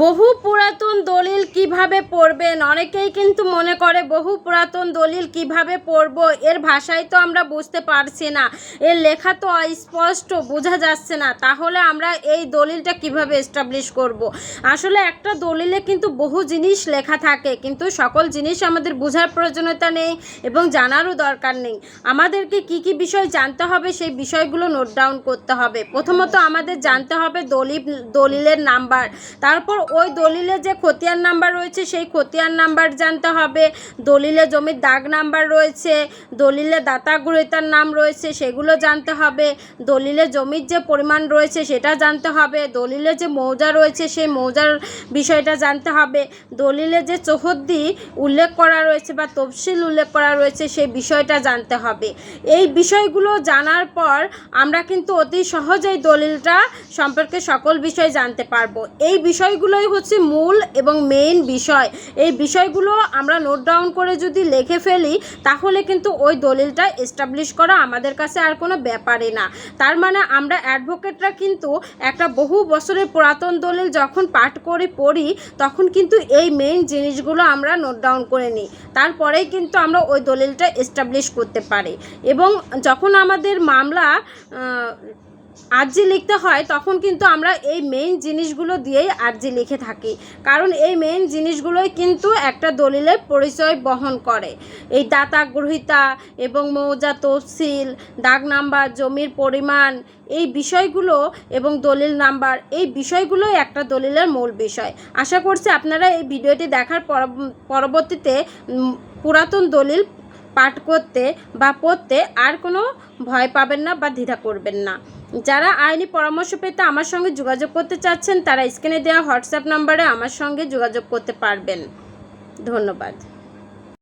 বহু পুরাতন দলিল কীভাবে পড়বেন? অনেকেই কিন্তু মনে করে বহু পুরাতন দলিল কীভাবে পড়ব? এর ভাষাই তো আমরা বুঝতে পারছি না। এর লেখা তো অস্পষ্ট, বোঝা যাচ্ছে না। তাহলে আমরা এই দলিলটা কীভাবে এস্টাবলিশ করব। আসলে একটা দলিলে কিন্তু বহু জিনিস লেখা থাকে, কিন্তু সকল জিনিস আমাদের বোঝার প্রয়োজনীয়তা নেই এবং জানারও দরকার নেই। আমাদেরকে কি কি বিষয় জানতে হবে সেই বিষয়গুলো নোট ডাউন করতে হবে। প্রথমত আমাদের জানতে হবে দলিল, দলিলের নাম্বার। তারপর ওই দলিলে যে খতিয়ান নাম্বার রয়েছে, সেই খতিয়ান নাম্বার জানতে হবে। দলিলে জমির দাগ নাম্বার রয়েছে, দলিলে দাতা গ্রহীতার নাম রয়েছে, সেগুলো জানতে হবে। দলিলে জমির যে পরিমাণ রয়েছে, সেটা জানতে হবে। দলিলে যে মৌজা রয়েছে, সেই মৌজার বিষয়টা জানতে হবে। দলিলে যে চৌহদ্দি উল্লেখ করা রয়েছে বা তফসিল উল্লেখ করা রয়েছে, সেই বিষয়টা জানতে হবে। এই বিষয়গুলো জানার পর আমরা কিন্তু অতি সহজেই দলিলটা সম্পর্কে সকল বিষয় জানতে পারব। এই বিষয়গুলোই হচ্ছে মূল এবং মেইন বিষয়। এই বিষয়গুলো আমরা নোট ডাউন করে যদি লিখে ফেলি, তাহলে কিন্তু ওই দলিলটা এস্টাবলিশ করা আমাদের কাছে আর কোনো ব্যাপারই না। তার মানে আমরা অ্যাডভোকেটরা কিন্তু একটা বহু বছরের পুরাতন দলিল যখন পাঠ করে পড়ি, তখন কিন্তু এই মেইন জিনিসগুলো আমরা নোট ডাউন করে নিই। তারপরেই কিন্তু আমরা ওই দলিলটা এস্টাবলিশ করতে পারি। এবং যখন আমাদের মামলা আর্জি লিখতে হয়, তখন কিন্তু আমরা এই মেইন জিনিসগুলো দিয়েই আর্জি লিখে থাকি। কারণ এই মেইন জিনিসগুলোই কিন্তু একটা দলিলের পরিচয় বহন করে। এই দাতা, গ্রহিতা এবং মৌজা, তফসিল, দাগ নাম্বার, জমির পরিমাণ এই বিষয়গুলো এবং দলিল নাম্বার, এই বিষয়গুলোই একটা দলিলের মূল বিষয়। আশা করছি আপনারা এই ভিডিওটি দেখার পরব- পরবর্তীতে পুরাতন দলিল পাঠ করতে বা পড়তে আর কোনো ভয় পাবেন না বা দ্বিধা করবেন না। যারা আইনি পরামর্শ পেতে আমার সঙ্গে যোগাযোগ করতে চাচ্ছেন, তারা স্ক্রিনে দেওয়া হোয়াটসঅ্যাপ নাম্বারে আমার সঙ্গে যোগাযোগ করতে পারবেন। ধন্যবাদ।